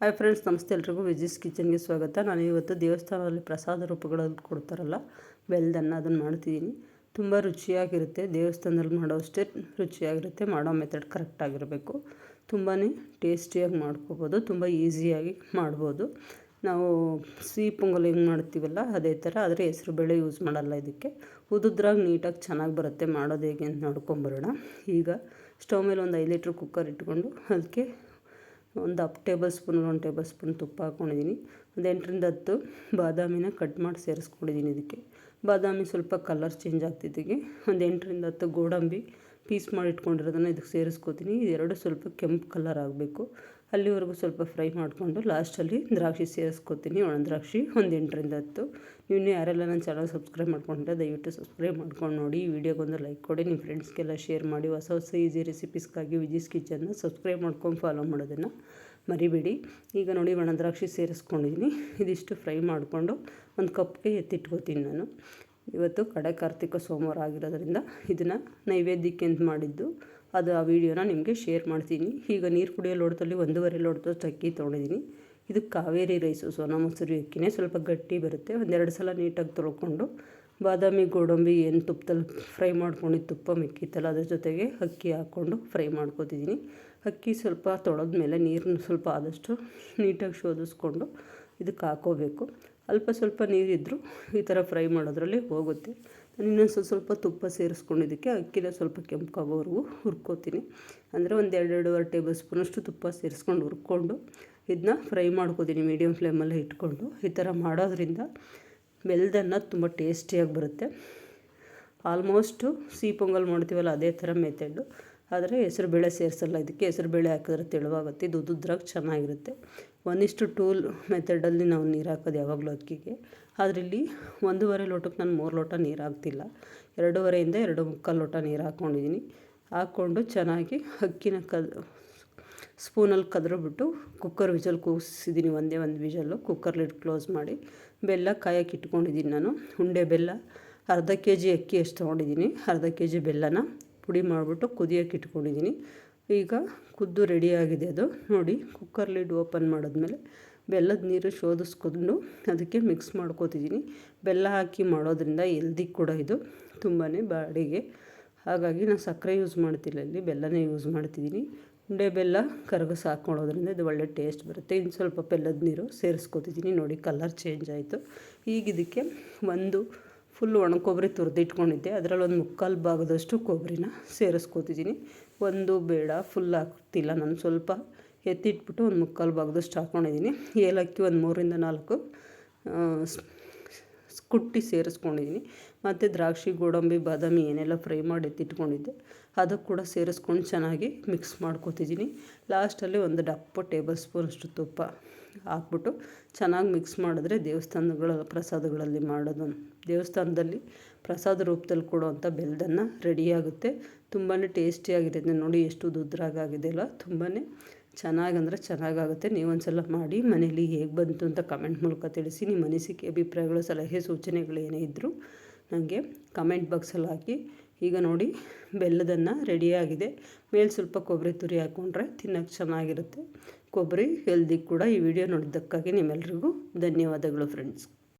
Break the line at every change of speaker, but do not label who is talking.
Hi friends ನಮಸ್ತೆ ಎಲ್ರಿಗೂ. ವಿಜಿಸ್ ಕಿಚನ್ಗೆ ಸ್ವಾಗತ. ನಾನು ಇವತ್ತು ದೇವಸ್ಥಾನದಲ್ಲಿ ಪ್ರಸಾದ ರೂಪಗಳಲ್ಲಿ ಕೊಡ್ತಾರಲ್ಲ, ಬೆಲ್ದನ್ನು ಅದನ್ನು ಮಾಡ್ತಿದ್ದೀನಿ. ತುಂಬ ರುಚಿಯಾಗಿರುತ್ತೆ. ದೇವಸ್ಥಾನದಲ್ಲಿ ಮಾಡೋ ಅಷ್ಟೇ ರುಚಿಯಾಗಿರುತ್ತೆ. ಮಾಡೋ ಮೆಥಡ್ ಕರೆಕ್ಟಾಗಿರಬೇಕು ತುಂಬಾ ಟೇಸ್ಟಿಯಾಗಿ ಮಾಡ್ಕೋಬೋದು. ತುಂಬ ಈಸಿಯಾಗಿ ಮಾಡ್ಬೋದು. ನಾವು ಸಿಹಿ ಪೊಂಗಲ್ ಹೆಂಗೆ ಮಾಡ್ತೀವಲ್ಲ, ಅದೇ ಥರ ಆದರೆ ಹೆಸರು ಬೇಳೆ ಯೂಸ್ ಮಾಡಲ್ಲ ಇದಕ್ಕೆ. ಉದುದ್ರಾಗ ನೀಟಾಗಿ ಚೆನ್ನಾಗಿ ಬರುತ್ತೆ. ಮಾಡೋದು ಹೇಗೆ ಅಂತ ನೋಡ್ಕೊಂಬರೋಣ. ಈಗ ಸ್ಟವ್ ಮೇಲೆ ಒಂದು ಐದು ಲೀಟ್ರ್ ಕುಕ್ಕರ್ ಇಟ್ಕೊಂಡು, ಅದಕ್ಕೆ ಒಂದು ಅಪ್ ಟೇಬಲ್ ಸ್ಪೂನ್, ಒಂದು ಟೇಬಲ್ ಸ್ಪೂನ್ ತುಪ್ಪ ಹಾಕ್ಕೊಂಡಿದ್ದೀನಿ ಒಂದು ಎಂಟರಿಂದ ಹತ್ತು ಬಾದಾಮಿನ ಕಟ್ ಮಾಡಿ ಸೇರಿಸ್ಕೊಂಡಿದ್ದೀನಿ ಇದಕ್ಕೆ. ಬಾದಾಮಿ ಸ್ವಲ್ಪ ಕಲರ್ ಚೇಂಜ್ ಆಗ್ತಿದ್ದಕ್ಕೆ ಒಂದು ಎಂಟರಿಂದ ಹತ್ತು ಗೋಡಂಬಿ ಪೀಸ್ ಮಾಡಿ ಇಟ್ಕೊಂಡಿರೋದನ್ನು ಇದಕ್ಕೆ ಸೇರಿಸ್ಕೋತೀನಿ. ಇದೆರಡು ಸ್ವಲ್ಪ ಕೆಂಪು ಕಲರ್ ಆಗಬೇಕು. ಅಲ್ಲಿವರೆಗೂ ಸ್ವಲ್ಪ ಫ್ರೈ ಮಾಡಿಕೊಂಡು ಲಾಸ್ಟಲ್ಲಿ ದ್ರಾಕ್ಷಿ ಸೇರಿಸ್ಕೊತೀನಿ. ಒಣ ದ್ರಾಕ್ಷಿ ಒಂದು ಎಂಟರಿಂದ ಹತ್ತು. ನೀವು ಯಾರೆಲ್ಲ ನನ್ನ ಚಾನಲ್ ಸಬ್ಸ್ಕ್ರೈಬ್ ಮಾಡ್ಕೊಂಡ್ರೆ ದಯವಿಟ್ಟು ಸಬ್ಸ್ಕ್ರೈಬ್ ಮಾಡ್ಕೊಂಡು ನೋಡಿ. ಈ ವಿಡಿಯೋಗೊಂದು ಲೈಕ್ ಕೊಡಿ. ನಿಮ್ಮ ಫ್ರೆಂಡ್ಸ್ಗೆಲ್ಲ ಶೇರ್ ಮಾಡಿ. ಹೊಸ ಹೊಸ ಈಸಿ ರೆಸಿಪೀಸ್ಗಾಗಿ ವಿಜಿಸ್ ಕಿಚನ್ನ ಸಬ್ಸ್ಕ್ರೈಬ್ ಮಾಡ್ಕೊಂಡು ಫಾಲೋ ಮಾಡೋದನ್ನು ಮರಿಬೇಡಿ. ಈಗ ನೋಡಿ ಒಣ ದ್ರಾಕ್ಷಿ ಸೇರಿಸ್ಕೊಂಡಿದ್ದೀನಿ ಇದಿಷ್ಟು ಫ್ರೈ ಮಾಡಿಕೊಂಡು ಒಂದು ಕಪ್ಗೆ ಎತ್ತಿಟ್ಕೋತೀನಿ ನಾನು. ಇವತ್ತು ಕಡೆ ಕಾರ್ತಿಕ ಸೋಮವಾರ ಆಗಿರೋದ್ರಿಂದ ಇದನ್ನು ನೈವೇದ್ಯಕ್ಕೆ ಅಂತ ಮಾಡಿದ್ದು. ಅದು ಆ ವಿಡಿಯೋನ ನಿಮಗೆ ಶೇರ್ ಮಾಡ್ತೀನಿ. ಈಗ ನೀರು ಕುಡಿಯೋ ಲೋಟದಲ್ಲಿ ಒಂದೂವರೆ ಲೋಟದಷ್ಟು ಅಕ್ಕಿ ತೊಗೊಂಡಿದ್ದೀನಿ ಇದು ಕಾವೇರಿ ರೈಸು, ಸೋನಾ ಮೊಸರು ಅಕ್ಕಿನೇ ಸ್ವಲ್ಪ ಗಟ್ಟಿ ಬರುತ್ತೆ. ಒಂದೆರಡು ಸಲ ನೀಟಾಗಿ ತೊಳ್ಕೊಂಡು ಬಾದಾಮಿ, ಗೋಡಂಬಿ ಏನು ತುಪ್ಪದಲ್ಲಿ ಫ್ರೈ ಮಾಡ್ಕೊಂಡಿದ್ದು ತುಪ್ಪ ಮಿಕ್ಕಿತ್ತಲ್ಲ, ಅದ್ರ ಜೊತೆಗೆ ಅಕ್ಕಿ ಹಾಕ್ಕೊಂಡು ಫ್ರೈ ಮಾಡ್ಕೊತಿದ್ದೀನಿ ಅಕ್ಕಿ ಸ್ವಲ್ಪ ತೊಳೆದ್ಮೇಲೆ ನೀರನ್ನು ಸ್ವಲ್ಪ ಆದಷ್ಟು ನೀಟಾಗಿ ಶೋಧಿಸ್ಕೊಂಡು ಇದಕ್ಕೆ ಹಾಕೋಬೇಕು. ಅಲ್ಪ ಸ್ವಲ್ಪ ನೀರಿದ್ದರೂ ಈ ಥರ ಫ್ರೈ ಮಾಡೋದ್ರಲ್ಲಿ ಹೋಗುತ್ತೆ. ನಾನು ಇನ್ನೊಂದು ಸ್ವಲ್ಪ ಸ್ವಲ್ಪ ತುಪ್ಪ ಸೇರಿಸ್ಕೊಂಡಿದ್ದಕ್ಕೆ ಅಕ್ಕಿನ ಸ್ವಲ್ಪ ಕೆಂಪಾಗೋವರೆಗೂ ಹುರ್ಕೋತೀನಿ. ಅಂದರೆ ಒಂದು ಎರಡೆರಡೂವರೆ ಟೇಬಲ್ ಸ್ಪೂನಷ್ಟು ತುಪ್ಪ ಸೇರಿಸ್ಕೊಂಡು ಹುರ್ಕೊಂಡು ಇದನ್ನ ಫ್ರೈ ಮಾಡ್ಕೋತೀನಿ ಮೀಡಿಯಮ್ ಫ್ಲೇಮಲ್ಲಿ ಇಟ್ಕೊಂಡು. ಈ ಥರ ಮಾಡೋದ್ರಿಂದ ಮೆಲ್ದನ್ನ ತುಂಬ ಟೇಸ್ಟಿಯಾಗಿ ಬರುತ್ತೆ. ಆಲ್ಮೋಸ್ಟು ಸಿಹಿ ಪೊಂಗಲ್ ಮಾಡ್ತೀವಲ್ಲ ಅದೇ ಥರ ಮೆಥಡು ಆದರೆ ಹೆಸರುಬೇಳೆ ಸೇರಿಸಲ್ಲ, ಇದಕ್ಕೆ ಹೆಸರುಬೇಳೆ ಹಾಕಿದ್ರೆ ತೆಳುವಾಗುತ್ತೆ, ಇದು ಉದ್ದುದ್ರಾಗ ಚೆನ್ನಾಗಿರುತ್ತೆ. ಒಂದಿಷ್ಟು ಟೂಲ್ ಮೆಥಡಲ್ಲಿ ನಾವು ನೀರು ಹಾಕೋದು ಯಾವಾಗಲೂ ಅಕ್ಕಿಗೆ. ಆದರೆ ಇಲ್ಲಿ ಒಂದೂವರೆ ಲೋಟಕ್ಕೆ ನಾನು ಮೂರು ಲೋಟ ನೀರು ಹಾಕ್ತಿಲ್ಲ. ಎರಡೂವರೆಯಿಂದ ಎರಡು ಮುಕ್ಕಾಲು ಲೋಟ ನೀರು ಹಾಕ್ಕೊಂಡಿದ್ದೀನಿ ಹಾಕ್ಕೊಂಡು ಚೆನ್ನಾಗಿ ಅಕ್ಕಿನ ಕದ್, ಸ್ಪೂನಲ್ಲಿ ಕದ್ರುಬಿಟ್ಟು ಕುಕ್ಕರ್ ವಿಜಲ್ ಕೂಗಿಸಿದ್ದೀನಿ, ಒಂದೇ ಒಂದು ವಿಜಲ್ಲು. ಕುಕ್ಕರ್ ಲಿಡ್ ಕ್ಲೋಸ್ ಮಾಡಿ ಬೆಲ್ಲ ಕಾಯಕ್ಕೆ ಇಟ್ಕೊಂಡಿದ್ದೀನಿ ನಾನು. ಉಂಡೆ ಬೆಲ್ಲ, ಅರ್ಧ ಕೆ ಜಿ ಅಕ್ಕಿ ಎಷ್ಟು ತೊಗೊಂಡಿದ್ದೀನಿ. ಅರ್ಧ ಕೆ ಜಿ ಬೆಲ್ಲನ. ಪುಡಿ ಮಾಡಿಬಿಟ್ಟು ಕುದಿಯೋಕೆ ಇಟ್ಕೊಂಡಿದ್ದೀನಿ. ಈಗ ಕುದ್ದು ರೆಡಿಯಾಗಿದೆ ಅದು. ನೋಡಿ ಕುಕ್ಕರ್ ಲಿಡ್ ಓಪನ್ ಮಾಡಿದ್ಮೇಲೆ ಬೆಲ್ಲದ ನೀರು ಶೋಧಿಸ್ಕೊಂಡು ಅದಕ್ಕೆ ಮಿಕ್ಸ್ ಮಾಡ್ಕೋತಿದ್ದೀನಿ. ಬೆಲ್ಲ ಹಾಕಿ ಮಾಡೋದ್ರಿಂದ ಹೆಲ್ದಿ ಕೂಡ ಇದು. ತುಂಬಾ ಬಾಡಿಗೆ. ಹಾಗಾಗಿ ನಾನು ಸಕ್ಕರೆ ಯೂಸ್ ಮಾಡ್ತಿಲ್ಲ ಇಲ್ಲಿ, ಬೆಲ್ಲನೇ ಯೂಸ್ ಮಾಡ್ತಿದ್ದೀನಿ. ಉಂಡೆ ಬೆಲ್ಲ ಕರಗಸ ಹಾಕ್ಕೊಳ್ಳೋದ್ರಿಂದ ಇದು ಒಳ್ಳೆ ಟೇಸ್ಟ್ ಬರುತ್ತೆ. ಇನ್ನು ಸ್ವಲ್ಪ ಬೆಲ್ಲದ ನೀರು ಸೇರಿಸ್ಕೊತಿದ್ದೀನಿ. ನೋಡಿ ಕಲರ್ ಚೇಂಜ್ ಆಯಿತು. ಈಗ ಇದಕ್ಕೆ ಒಂದು ಫುಲ್ ಒಣ ಕೊಬ್ಬರಿ ತುರಿದಿಟ್ಕೊಂಡಿದ್ದೆ. ಅದರಲ್ಲಿ ಒಂದು ಮುಕ್ಕಾಲು ಭಾಗದಷ್ಟು ಕೊಬ್ಬರಿನ ಸೇರಿಸ್ಕೋತಿದ್ದೀನಿ. ಒಂದು ಬೇಡ, ಫುಲ್ ಹಾಕ್ತಿಲ್ಲ ನಾನು ಸ್ವಲ್ಪ ಎತ್ತಿಟ್ಬಿಟ್ಟು ಒಂದು ಮುಕ್ಕಾಲು ಭಾಗದಷ್ಟು ಹಾಕ್ಕೊಂಡಿದ್ದೀನಿ ಏಲಕ್ಕಿ ಒಂದು ಮೂರಿಂದ ನಾಲ್ಕು ಕುಟ್ಟಿ ಸೇರಿಸ್ಕೊಂಡಿದ್ದೀನಿ ಮತ್ತು ದ್ರಾಕ್ಷಿ, ಗೋಡಂಬಿ, ಬಾದಾಮಿ ಏನೆಲ್ಲ ಫ್ರೈ ಮಾಡಿ ಎತ್ತಿಟ್ಕೊಂಡಿದ್ದೆ. ಅದಕ್ಕೆ ಕೂಡ ಸೇರಿಸ್ಕೊಂಡು ಚೆನ್ನಾಗಿ ಮಿಕ್ಸ್ ಮಾಡ್ಕೊತಿದ್ದೀನಿ ಲಾಸ್ಟಲ್ಲಿ ಒಂದು ಡಪ್ಪ ಟೇಬಲ್ ಸ್ಪೂನಷ್ಟು ತುಪ್ಪ ಹಾಕ್ಬಿಟ್ಟು ಚೆನ್ನಾಗಿ ಮಿಕ್ಸ್ ಮಾಡಿದ್ರೆ ದೇವಸ್ಥಾನಗಳ ಪ್ರಸಾದಗಳಲ್ಲಿ ಮಾಡೋದು. ದೇವಸ್ಥಾನದಲ್ಲಿ ಪ್ರಸಾದ ರೂಪದಲ್ಲಿ ಕೊಡುವಂಥ ಬೆಲ್ಲದನ್ನು ರೆಡಿಯಾಗುತ್ತೆ ತುಂಬಾ ಟೇಸ್ಟಿಯಾಗಿರುತ್ತೆ ನೋಡಿ ಎಷ್ಟು ಉದ್ರಾಗಾಗಿದೆಯಲ್ಲ ತುಂಬಾ ಚೆನ್ನಾಗಂದರೆ ಚೆನ್ನಾಗಾಗುತ್ತೆ. ನೀವೊಂದು ಸಲ ಮಾಡಿ, ಮನೇಲಿ ಹೇಗೆ ಬಂತು ಅಂತ ಕಮೆಂಟ್ ಮೂಲಕ ತಿಳಿಸಿ. ನಿಮ್ಮ ಅನಿಸಿಕೆ, ಅಭಿಪ್ರಾಯಗಳು, ಸಲಹೆ, ಸೂಚನೆಗಳು ಏನೇ ಇದ್ದರೂ ನನಗೆ ಕಮೆಂಟ್ ಬಾಕ್ಸಲ್ಲಿ ಹಾಕಿ. ಈಗ ನೋಡಿ, ಬೆಲ್ಲದನ್ನು ರೆಡಿಯಾಗಿದೆ ಮೇಲೆ ಸ್ವಲ್ಪ ಕೊಬ್ಬರಿ ತುರಿ ಹಾಕ್ಕೊಂಡ್ರೆ ತಿನ್ನೋಕ್ಕೆ ಚೆನ್ನಾಗಿರುತ್ತೆ. ಕೊಬ್ಬರಿ ಹೆಲ್ದಿ ಕೂಡ ಈ ವಿಡಿಯೋ ನೋಡಿದ್ದಕ್ಕಾಗಿ ನಿಮ್ಮೆಲ್ರಿಗೂ ಧನ್ಯವಾದಗಳು ಫ್ರೆಂಡ್ಸ್